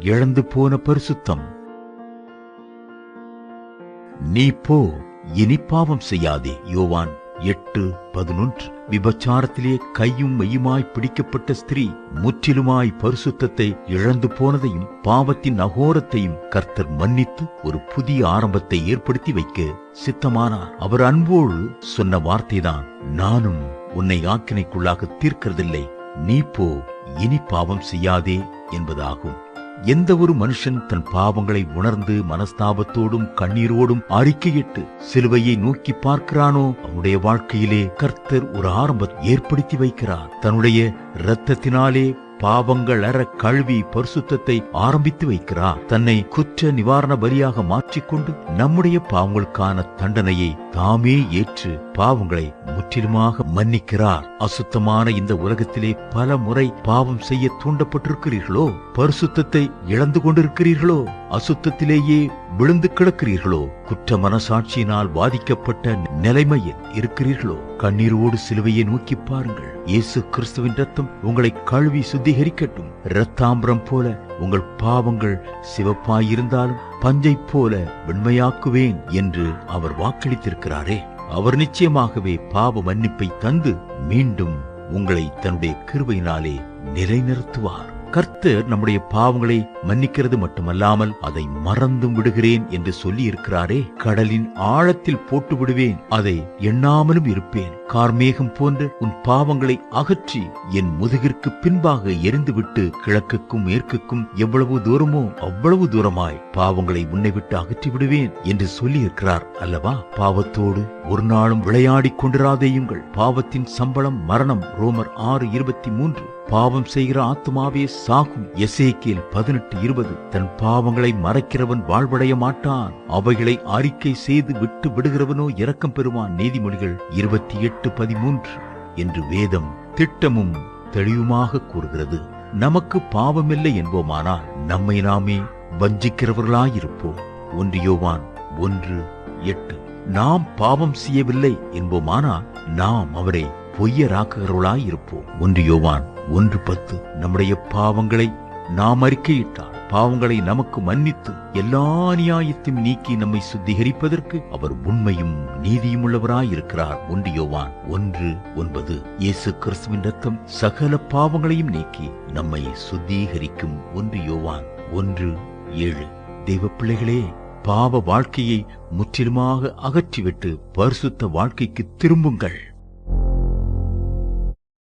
இழந்து போன பரிசுத்தம். நீ போ இனி பாவம் செய்யாதே. யோவான் எட்டு பதினொன்று. விபச்சாரத்திலே கையும் மெய்யுமாய் பிடிக்கப்பட்ட ஸ்திரீ முற்றிலுமாய் பரிசுத்தத்தை இழந்து போனதையும் பாவத்தின் அகோரத்தையும் கர்த்தர் மன்னித்து ஒரு புதிய ஆரம்பத்தை ஏற்படுத்தி வைக்க சித்தமானார். அவர் அன்போடு சொன்ன வார்த்தைதான் நானும் உன்னை ஆக்கினைக்குள்ளாக தீர்க்கிறதில்லை. நீ போ இனி பாவம் செய்யாதே என்பதாகும். எந்த ஒரு மனுஷன் தன் பாவங்களை உணர்ந்து மனஸ்தாபத்தோடும் கண்ணீரோடும் அறிக்கையிட்டு சிலுவையை நோக்கி பார்க்கிறானோ அவனுடைய வாழ்க்கையிலே கர்த்தர் ஒரு ஆரம்பத்தை ஏற்படுத்தி வைக்கிறார். தன்னுடைய இரத்தத்தினாலே பாவங்கள் அற கழுவி பரிசுத்தத்தை ஆரம்பித்து வைக்கிறார். தன்னை குற்ற நிவாரண பலியாக மாற்றிக்கொண்டு நம்முடைய பாவங்களுக்கான தண்டனையை தாமே ஏற்று பாவங்களை முற்றிலுமாக மன்னிக்கிறார். அசுத்தமான இந்த உலகத்திலே பல முறை பாவம் செய்ய தூண்டப்பட்டிருக்கிறீர்களோ? பரிசுத்தத்தை இழந்து கொண்டிருக்கிறீர்களோ? அசுத்தத்திலேயே விழுந்து கிடக்கிறீர்களோ? குற்ற மனசாட்சியினால் பாதிக்கப்பட்ட நிலைமையில் இருக்கிறீர்களோ? கண்ணீரோடு சிலுவையை நோக்கி பாருங்கள். இயேசு கிறிஸ்துவின் ரத்தம் உங்களை கழுவி சுத்திகரிக்கட்டும். இரத்தாம்பரம் போல உங்கள் பாவங்கள் சிவப்பாயிருந்தாலும் பஞ்சை போல வெண்மையாக்குவேன் என்று அவர் வாக்களித்திருக்கிறாரே. அவர் நிச்சயமாகவே பாவ மன்னிப்பை தந்து மீண்டும் உங்களை தன்னுடைய கிருபையினாலே நிலைநிறுத்துவார். கர்த்தர் நம்முடைய பாவங்களை மன்னிக்கிறது மட்டுமல்லாமல் அதை மறந்தும் விடுகிறேன் என்று சொல்லி இருக்கிறாரே கடலின் ஆழத்தில் போட்டு விடுவேன் அதை எண்ணாமலும் இருப்பேன். கார்மேகம் போன்ற உன் பாவங்களை அகற்றி என் முதுகிற்கு பின்பாக எரிந்துவிட்டு கிழக்குக்கும் மேற்குக்கும் எவ்வளவு தூரமோ அவ்வளவு தூரமாய் பாவங்களை உன்னை விட்டு அகற்றி விடுவேன் என்று சொல்லியிருக்கிறார் அல்லவா? பாவத்தோடு ஒரு நாளும் விளையாடிக் கொண்டிராதேயுங்கள். பாவத்தின் சம்பளம் மரணம். ரோமர் ஆறு இருபத்தி மூன்று. பாவம் செய்கிற ஆத்மாவே சாகும். எசேக்கியல் பதினெட்டு இருபது. தன் பாவங்களை மறைக்கிறவன் வாழ்வடைய மாட்டான். அவைகளை அறிக்கை செய்து விட்டு விடுகிறவனோ இரக்கம் பெறுவான். நீதிமொழிகள் இருபத்தி எட்டு பதிமூன்று என்று வேதம் திட்டமும் தெளிவுமாக கூறுகிறது. நமக்கு பாவமில்லை என்போமானால் நம்மை நாமே வஞ்சிக்கிறவர்களாயிருப்போம். ஒன்று யோவான் ஒன்று எட்டு. நாம் பாவம் செய்யவில்லை என்போமானால் நாம் அவரை பொய்யராக்குகிறவர்களாயிருப்போம். ஒன்று யோவான் ஒன்று பத்து. நம்முடைய பாவங்களை நாம் அறிக்கையிட்டால் பாவங்களை நமக்கு மன்னித்து எல்லா நியாயத்தையும் நீக்கி நம்மை சுத்திகரிப்பதற்கு அவர் உண்மையும் நீதியும் உள்ளவராயிருக்கிறார். ஒன்று யோவான் ஒன்று ஒன்பது. இயேசு கிறிஸ்துவின் ரத்தம் சகல பாவங்களையும் நீக்கி நம்மை சுத்திகரிக்கும். ஒன்று யோவான் ஒன்று ஏழு. தெய்வ பிள்ளைகளே பாவ வாழ்க்கையை முற்றிலுமாக அகற்றிவிட்டு பரிசுத்த வாழ்க்கைக்கு திரும்புங்கள்.